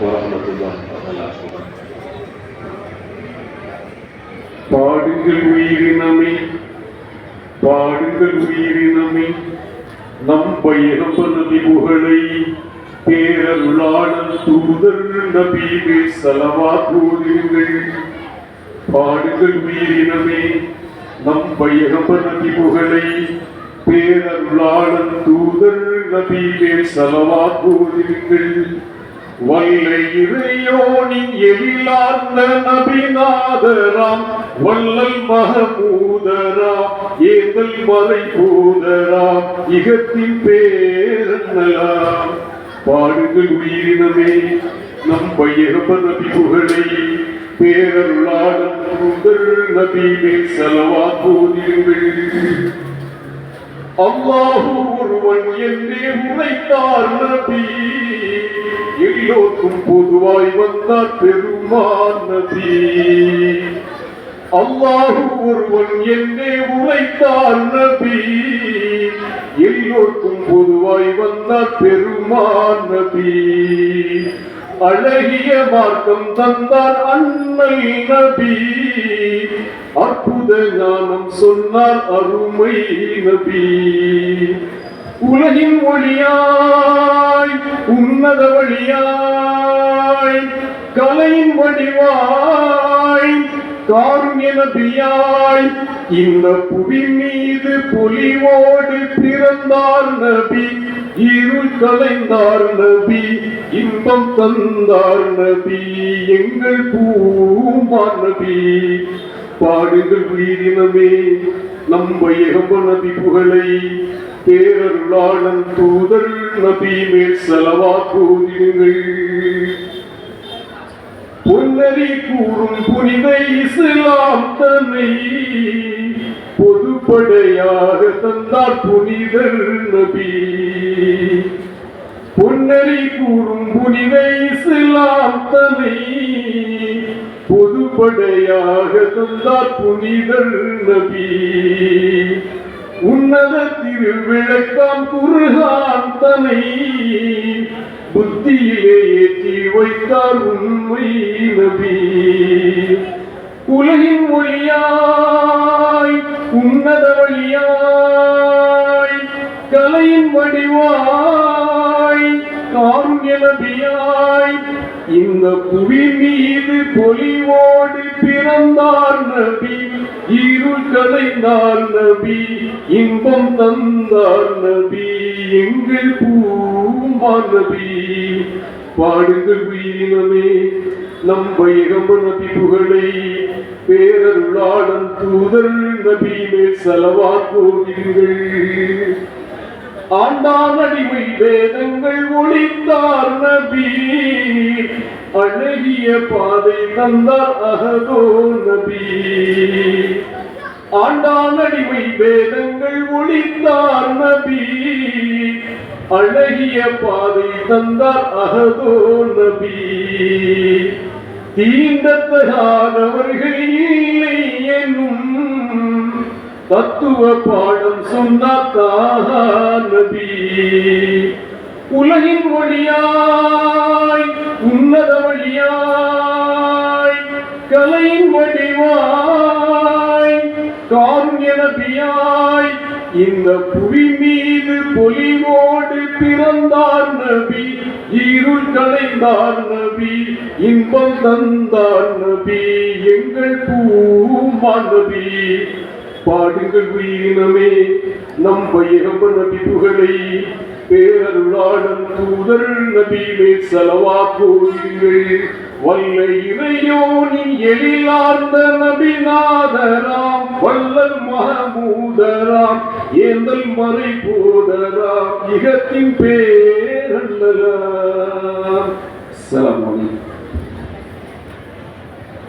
வரமத்துல்லாஹி பாடுங்கள் உயிரினமே பாடுங்கள் உயிரினமே நம் பயணம் நபி புகழை பேரருளாளன் தூதர் நபியே சலவா கூறுங்கள். பாடுங்கள் உயிரினமே நம் பயணம் நபி புகழை பேரருளாளன் தூதர் நபியே சலவா கூறுங்கள். வல்ல இறையோனின் எழிலார்ந்த நபிநாதராம் வல்லல் மகபூதராம் ஏதல் மலை பூதராம் இகத்தின் பேரன்னலாம். பாடுங்கள் உயிரினமே நம் பையகப்ப நபி புகழை பேரருளாளன் நபி மேல் செலவா போதிருங்கள் அல்லாஹு ஒருவன் என்றே உரைத்தார் நபி. எல்லோருக்கும் பொதுவாய் வந்தார் பெருமான் நபி. அல்லாஹு ஒருவன் என்னை உரைத்தார் நபி. எல்லோருக்கும் பொதுவாய் வந்தார் பெருமான் நபி. அழகிய மார்க்கம் தந்தார் அன்னை நபி. அற்புத ஞானம் சொன்னார் அருமை நபி. உலகின் ஒளியாய் உன்னத வழியாய் கலையின் வடிவாய் காருண்ய நபியாய் இந்த புவி மீது பொலிவோடு பிறந்தார் நபி இருள் கலைந்தார் நபி இன்பம் தந்தார் நபி எங்கள் பூமான் நபி. பாடுங்கள் உயிரினமே நம்ப எகம்ப நபி புகழை பேரருளாளன் தூதர் நபி மேல் செலவா கூறிடுங்கள். பொன்னறி கூறும் புனித இஸ்லாம் தன்னை பொதுப்படையாக தந்தார் புனிதர் நபி. பொன்னறி கூறும் புனித இஸ்லாம் தன்னை பொதுப்படையாக தந்தார் புனிதர் நபி. உன்னத திருவிளக்காம் குருகான் தனை. புத்தியிலே ஏற்றி வைத்தார் உண்மை நபி. உலகின் ஒளியாய் உன்னத வழியாய் கலையின் வடிவாய் காருண்ய நபியாய் இந்த புவி மீது பொலிவோடு பிறந்தார் நபி. இருள் கலைந்தார் நபி. இன்பம் தந்தார் நபி. எங்கள் பூம்பான் நபி. பாடுங்கள் உயிரினமே நம் வைகம்ப நபி புகழை. பேரருளாளன் தூதர் நபி மேல் செலவாக்கோகிறீர்கள் ஆண்டான் அடிமை வேதங்கள் ஒளித்தார் நபி. அழகிய பாதை தந்தார் அகதோ நபி. ஆண்டான் அடிமை வேதங்கள் ஒளித்தார் நபி. அழகிய பாதை தந்தார் அகதோ நபி. தீண்டத்தகாதவர்கள் தத்துவ பாடம் சொன்னார் நபி. உலகின் ஒளியாய் உன்னத வழியாய் கலையின் வடிவாய் காருண்ய நபியாய் இந்த புவி மீது பொலிவோடு பிறந்தார் நபி இருள் கலைந்தார் நபி இன்பம் தந்தார் நபி எங்கள் பூமான் நபி. பாடுங்கள் உயிரினமே நம் வையகப்ப நபி புகழை பேரருளாளன் தூதர் நபியிலே செலவா கோருங்கள். வல்ல இறையோனின் எழிலார்ந்த நபிநாதராம் வல்லல் மகமூதராம் ஏந்தல் மறை போதராம் இகத்தின் பேரல்லலாம் சலாம்